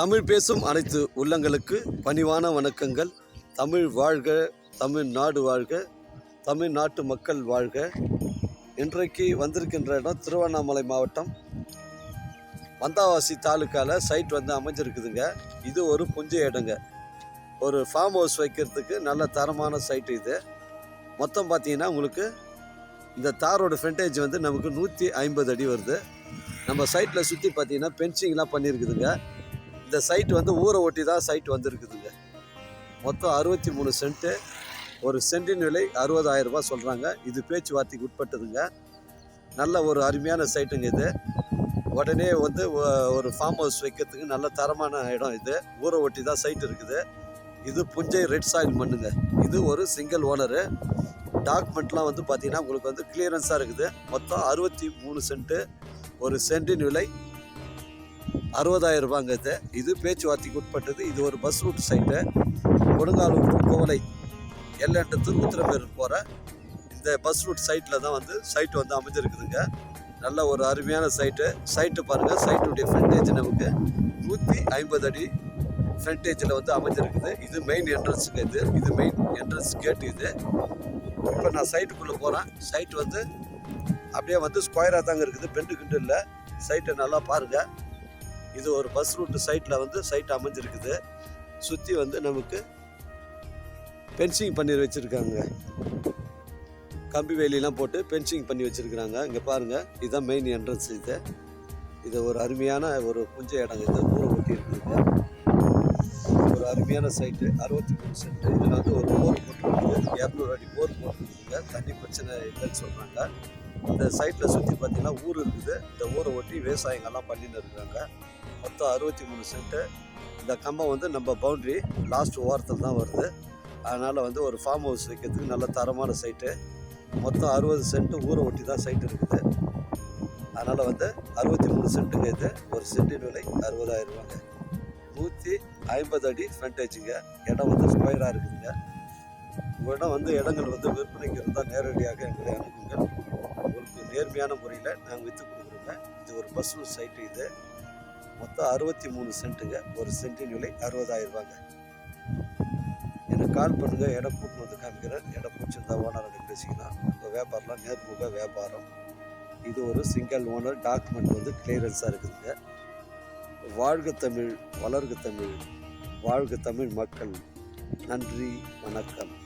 தமிழ் பேசும் அனைத்து உள்ளங்களுக்கு பணிவான வணக்கங்கள். தமிழ் வாழ்க தமிழ்நாடு வாழ்க தமிழ்நாட்டு மக்கள் வாழ்க. இன்றைக்கு வந்திருக்கின்ற இடம் திருவண்ணாமலை மாவட்டம். வந்தாவாசி தாலுக்காவில் சைட் வந்து அமைஞ்சிருக்குதுங்க. இது ஒரு புஞ்ச இடங்க. ஒரு ஃபார்ம் ஹவுஸ் வைக்கிறதுக்கு நல்ல தரமான சைட்டு இது. மொத்தம் பார்த்தீங்கன்னா உங்களுக்கு இந்த தாரோட ஃப்ரண்டேஜ் வந்து நமக்கு நூற்றி ஐம்பது அடி வருது. நம்ம சைட்டில் சுற்றி பார்த்தீங்கன்னா பென்சிங்லாம் பண்ணியிருக்குதுங்க இந்த சைட் வந்து ஊரை ஒட்டி தான் சைட் வந்திருக்குதுங்க. மொத்தம் அறுபத்தி மூணு சென்ட்டு ஒரு சென்டின் விலை அறுபதாயிரம் ரூபாய் சொல்கிறாங்க இது பேச்சுவார்த்தைக்கு உட்பட்டதுங்க. நல்ல ஒரு அருமையான சைட்டுங்க இது. உடனே வந்து ஒரு ஃபார்ம் ஹவுஸ் வைக்கிறதுக்கு நல்ல தரமான இடம் இது. ஊரை ஒட்டி தான் சைட் இருக்குது. இது புஞ்சை ரெட் சாயில் மண்ணுங்க. இது ஒரு சிங்கிள் ஓனரு டாக்குமெண்ட்லாம் வந்து பார்த்திங்கன்னா உங்களுக்கு வந்து கிளியரன்ஸாக இருக்குது. மொத்தம் அறுபத்தி மூணு சென்ட்டு ஒரு சென்டின் விலை அறுபதாயிரம் ரூபாங்கிறது இது. பேச்சுவார்த்தைக்கு உட்பட்டது. இது ஒரு bus route side Kodungalur to கோவலை எல்லண்டத்தூர் உத்திரமேரூர் போகிற இந்த பஸ் ரூட் சைட்டில் தான் வந்து சைட் வந்து அமைஞ்சிருக்குதுங்க. நல்ல ஒரு அருமையான சைட்டு சைட்டு பாருங்கள் சைட்டுடைய ஃப்ரண்டேஜ் நமக்கு நூற்றி ஐம்பது அடி ஃப்ரண்டேஜில் வந்து அமைஞ்சிருக்குது. இது மெயின் என்ட்ரன்ஸுங்க இது. இது மெயின் என்ட்ரன்ஸ் கேட் இது. இப்போ நான் சைட்டுக்குள்ளே போகிறேன் சைட் வந்து அப்படியே வந்து ஸ்கொயராக தாங்க இருக்குது. பெண்டு கிண்டு இல்லை. சைட்டை நல்லா பாருங்கள் இது ஒரு பஸ் ரூட்டு சைட்டில் வந்து சைட் அமைஞ்சிருக்குது. சுற்றி வந்து நமக்கு பென்சிங் பண்ணி வச்சுருக்காங்க. கம்பி வேலியெலாம் போட்டு பென்சிங் பண்ணி வச்சுருக்குறாங்க. இங்கே பாருங்கள் இதுதான் மெயின் என்ட்ரன்ஸ் இது. இது ஒரு அருமையான ஒரு புஞ்ச இடம். இது ஊரை ஒட்டி இருக்குதுங்க அருமையான சைட்டு அறுபத்தி மூணு சென்ட் இதில் வந்து ஒரு போர் போட்டுருக்குது இரநூறு அடி போர் போட்டுருக்குங்க தண்ணி பிரச்சனை இல்லைன்னு சொல்கிறாங்க இந்த சைட்டில் சுற்றி பார்த்திங்கன்னா ஊர் இருக்குது. இந்த ஊரை ஒட்டி விவசாயங்கள்லாம் பண்ணின்னு இருக்காங்க. மொத்தம் அறுபத்தி மூணு சென்ட்டு இந்த கம்பம் வந்து நம்ம பவுண்ட்ரி லாஸ்ட் ஓரத்தில் தான் வருது. அதனால் வந்து ஒரு ஃபார்ம் ஹவுஸ் வைக்கிறதுக்கு நல்ல தரமான சைட்டு மொத்தம் அறுபது சென்ட்டு ஊரை ஒட்டி தான் சைட் இருக்குது. அதனால் வந்து அறுபத்தி மூணு சென்ட்டுங்க இது. ஒரு சென்ட்டின் விலை அறுபதாயிரம் ரூபாங்க. நூற்றி ஐம்பது அடி ஃப்ரண்டேஜுங்க இடம் வந்து ஸ்கொயராக இருக்குதுங்க. உங்களிடம் வந்து இடங்கள் வந்து விற்பனைக்கு இருந்தால் நேரடியாக எங்களை அனுப்புங்கள் உங்களுக்கு நேர்மையான முறையில் நாங்கள் விற்று கொடுக்குறோங்க. இது ஒரு பஸ் சைட்டு இது. மொத்தம் அறுபத்தி மூணு சென்ட்டுங்க ஒரு சென்ட்டின் விலை அறுபதாயிரம் ரூபாங்க. எனக்கு கால் பண்ணுங்கள் இடம் கூட்டு வந்து காமிக்கிறேன். இடம் பிடிச்சிருந்தா ஓனரோட பேசிக்கலாம். உங்கள் வியாபாரம்லாம் நேர்முக வியாபாரம். இது ஒரு சிங்கிள் ஓனர் டாக்குமெண்ட் வந்து கிளியரன்ஸாக இருக்குதுங்க. வாழ்க தமிழ் வளர்க தமிழ் வாழ்க தமிழ் மக்கள். நன்றி வணக்கம்.